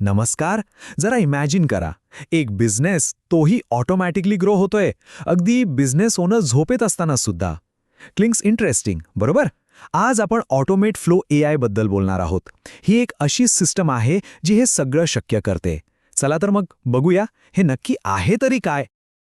नमस्कार जरा इमॅजिन करा. एक बिझनेस तोही ऑटोमॅटिकली ग्रो होतोय. अगदी बिझनेस ओनर झोपेत असताना सुद्धा. क्लिंग्स इंटरेस्टिंग बरोबर? आज आपण ऑटोमेट फ्लो ए आयबद्दल बोलणार आहोत. ही एक अशी सिस्टम आहे जी हे सगळं शक्य करते. चला तर मग बघूया हे नक्की आहे तरी काय?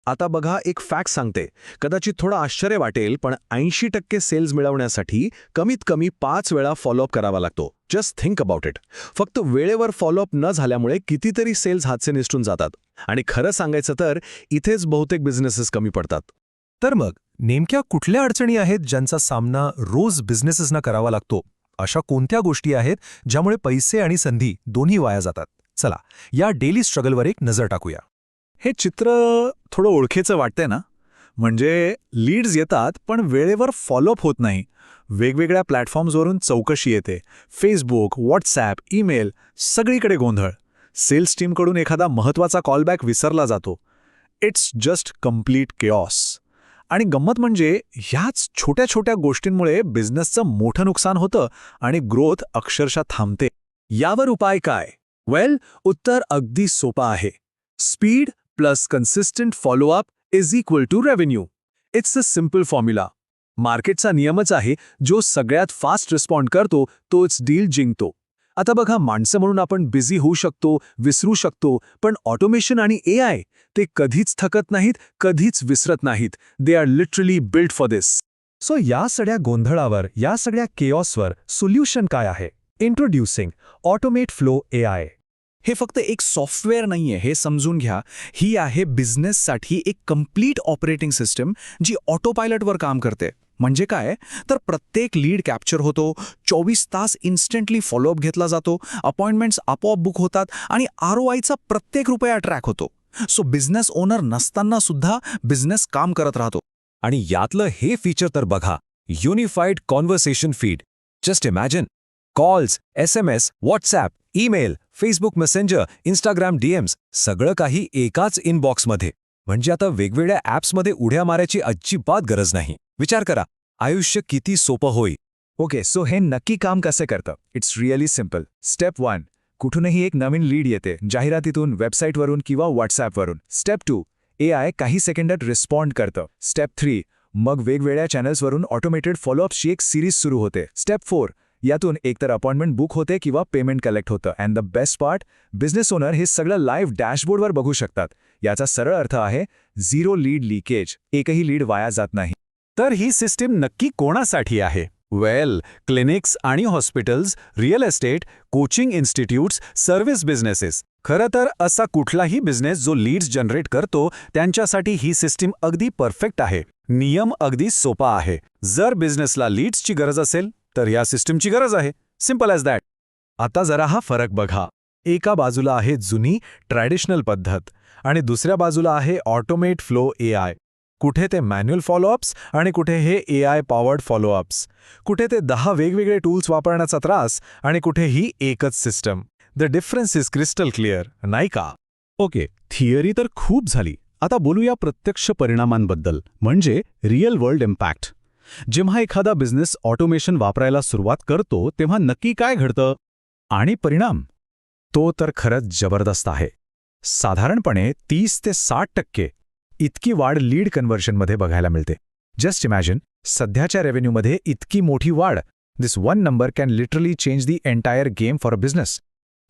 आता बघा एक फॅक्ट सांगते. कदाचित थोडं आश्चर्य वाटेल पण ऐंशी टक्के सेल्स मिळवण्यासाठी कमीत कमी पाच वेळा फॉलोअप करावा लागतो. Just think about it. फक्त वेळेवर फॉलोअप न झाल्यामुळे कितीतरी सेल्स हातचे निसटून जातात. आणि खरं सांगायचं तर इथेच बहुतेक बिझनेसेस कमी पडतात. तर मग नेमक्या कुठल्या अडचणी आहेत ज्यांचा सामना रोज बिझनेसेसना करावा लागतो? अशा कोणत्या गोष्टी आहेत ज्यामुळे पैसे आणि संधी दोन्ही वाया जातात? चला या डेली स्ट्रगलवर एक नजर टाकूया. हे चित्र थोडं ओळखीचं वाटतंय ना? म्हणजे लीड्स येतात पण वेळेवर फॉलोअप होत नाही. वेगवेगळ्या प्लॅटफॉर्म्सवरून चौकशी येते. फेसबुक व्हॉट्सॲप ईमेल सगळीकडे गोंधळ. सेल्स टीमकडून एखादा महत्त्वाचा कॉलबॅक विसरला जातो. इट्स जस्ट कंप्लीट केऑस आणि गंमत म्हणजे ह्याच छोट्या छोट्या गोष्टींमुळे बिझनेसचं मोठं नुकसान होतं आणि ग्रोथ अक्षरशः थांबते. यावर उपाय काय? वेल उत्तर अगदी सोपं आहे. Speed plus consistent follow up is equal to revenue. It's a simple formula मार्केटचा नियमच आहे जो सगळ्यात फास्ट रिस्पॉन्ड करतो तोच डील जिंकतो. आता बघा माणसं म्हणून आपण बिझी होऊ शकतो विसरू शकतो पण ऑटोमेशन आणि ए आय ते कधीच थकत नाहीत कधीच विसरत नाहीत. They are literally build for this so या सगळ्या गोंधळावर या सगळ्या केऑसवर सोल्युशन काय आहे? Introducing automate flow A I हे फक्त एक सॉफ्टवेअर नाहीये हे समजून घ्या. ही आहे बिझनेससाठी एक कंप्लीट ऑपरेटिंग सिस्टम जी ऑटो पायलटवर काम करते. म्हणजे काय? तर प्रत्येक लीड कॅप्चर होतो चोवीस तास इन्स्टंटली फॉलोअप घेतला जातो अपॉइंटमेंट्स आपोआप बुक होतात आणि आर ओ आयचा प्रत्येक रुपया ट्रॅक होतो. सो बिझनेस ओनर नसताना सुद्धा बिझनेस काम करत राहतो. आणि यातलं हे फीचर तर बघा unified conversation feed. Just imagine. Calls S M S WhatsApp email Facebook Messenger Instagram DMs सगळं काही एकाच इनबॉक्समध्ये म्हणजे आता वेगवेगळ्या ॲप्समध्ये उड्या मारायची अजिबात गरज नाही. विचार करा आयुष्य किती सोपं होईल. ओके सो हे नक्की काम कसं करतं? It's really simple step one कुठूनही एक नवीन लीड येते जाहिरातीतून वेबसाईटवरून किंवा व्हॉट्सॲपवरून स्टेप टू ए आय काही सेकंदात रिस्पॉन्ड करतं. स्टेप थ्री मग वेगवेगळ्या चॅनल्सवरून ऑटोमेटेड फॉलोअपची एक सिरीज सुरू होते. स्टेप फोर यातून एकतर अपॉइंटमेंट बुक होते किंवा पेमेंट कलेक्ट होतं. And the best part business owner हे सगळं लाईव्ह डॅशबोर्डवर बघू शकतात. याचा सरळ अर्थ आहे झिरो लीड लिकेज एकही लीड वाया जात नाही. तर ही सिस्टीम नक्की कोणासाठी आहे? वेल क्लिनिक्स आणि hospitals real estate coaching institutes service businesses खरं तर असा कुठलाही बिझनेस जो लीड्स जनरेट करतो त्यांच्यासाठी ही सिस्टीम अगदी परफेक्ट आहे. नियम अगदी सोपा आहे. जर बिझनेसला लीड्सची गरज असेल तर या सिस्टमची गरज आहे. सिंपल ॲज दॅट आता जरा हा फरक बघा. एका बाजूला आहे जुनी ट्रॅडिशनल पद्धत आणि दुसऱ्या बाजूला आहे ऑटोमेट फ्लो ए आय कुठे ते मॅन्युअल फॉलोअप्स आणि कुठे हे ए आय पॉवर्ड फॉलोअप्स कुठे ते दहा वेगवेगळे टूल्स वापरण्याचा त्रास आणि कुठे ही एकच system the difference is crystal clear नाही का? ओके थिअरी तर खूप झाली. आता बोलूया प्रत्यक्ष परिणामांबद्दल म्हणजे रिअल वर्ल्ड इम्पॅक्ट जेव्हा एखादा बिझनेस ऑटोमेशन वापरायला सुरुवात करतो तेव्हा नक्की काय घडतं? आणि परिणाम? तो तर खरंच जबरदस्त आहे. साधारणपणे तीस ते साठ टक्के इतकी वाढ लीड कन्व्हर्शनमध्ये बघायला मिळते. जस्ट इमॅजिन सध्याच्या रेव्हेन्यूमध्ये इतकी मोठी वाढ. This one number can literally change the entire game for a business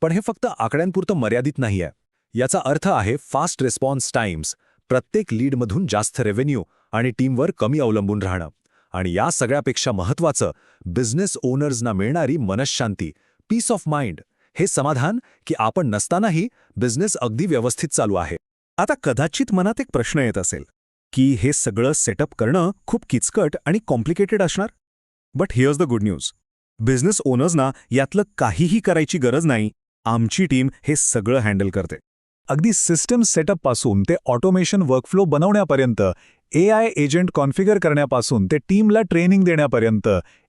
पण हे फक्त आकड्यांपुरतं मर्यादित नाहीये. याचा अर्थ आहे फास्ट रिस्पॉन्स टाइम्स प्रत्येक लीडमधून जास्त रेव्हेन्यू आणि टीमवर कमी अवलंबून राहणं. आणि या सगळ्यापेक्षा महत्त्वाचं बिझनेस ओनर्सना मिळणारी मनशांती पीस ऑफ माइंड हे समाधान की आपण नसतानाही बिझनेस अगदी व्यवस्थित चालू आहे. आता कदाचित मनात एक प्रश्न येत असेल की हे सगळं सेटअप करणं खूप किचकट आणि कॉम्प्लिकेटेड असणार? But here's the good news business ओनर्सना यातलं काहीही करायची गरज नाही आमची टीम हे सगळं हँडल करते. अगदी सिस्टम सेटअपपासून ते ऑटोमेशन वर्कफ्लो बनवण्यापर्यंत ए आय एजंट कॉन्फिगर करण्यापासून ते टीमला ट्रेनिंग देण्यापर्यंत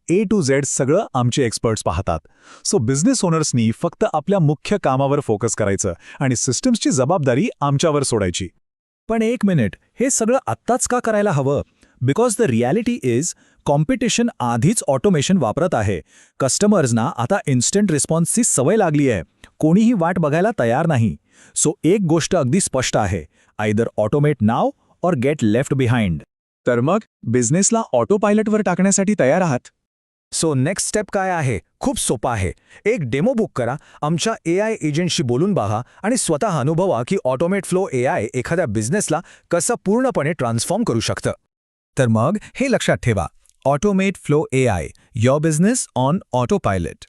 ए टू झेड सगळं आमचे एक्सपर्ट्स पाहतात. सो बिझनेस ओनर्सनी फक्त आपल्या मुख्य कामावर फोकस करायचं आणि सिस्टम्सची जबाबदारी आमच्यावर सोडायची. पण एक मिनिट हे सगळं आत्ताच का करायला हवं? Because the reality is competition आधीच ऑटोमेशन वापरत आहे. कस्टमर्सना आता इन्स्टंट रिस्पॉन्सची सवय लागली आहे. कोणीही वाट बघायला तयार नाही. सो एक गोष्ट अगदी स्पष्ट आहे. आयदर ऑटोमेट नाव और गेट लेफ्ट बिहाइंड तर मग बिझनेसला ऑटो पायलटवर टाकण्यासाठी तयार आहात? सो नेक्स्ट स्टेप काय आहे? खूप सोपा आहे. एक डेमो बुक करा आमच्या ए आय एजंटशी बोलून बघा आणि स्वतः अनुभवा की ऑटोमेट फ्लो ए आय एखाद्या बिझनेसला कसं पूर्णपणे ट्रान्सफॉर्म करू शकतं. तर मग हे लक्षात ठेवा. Automate flow A I your business on autopilot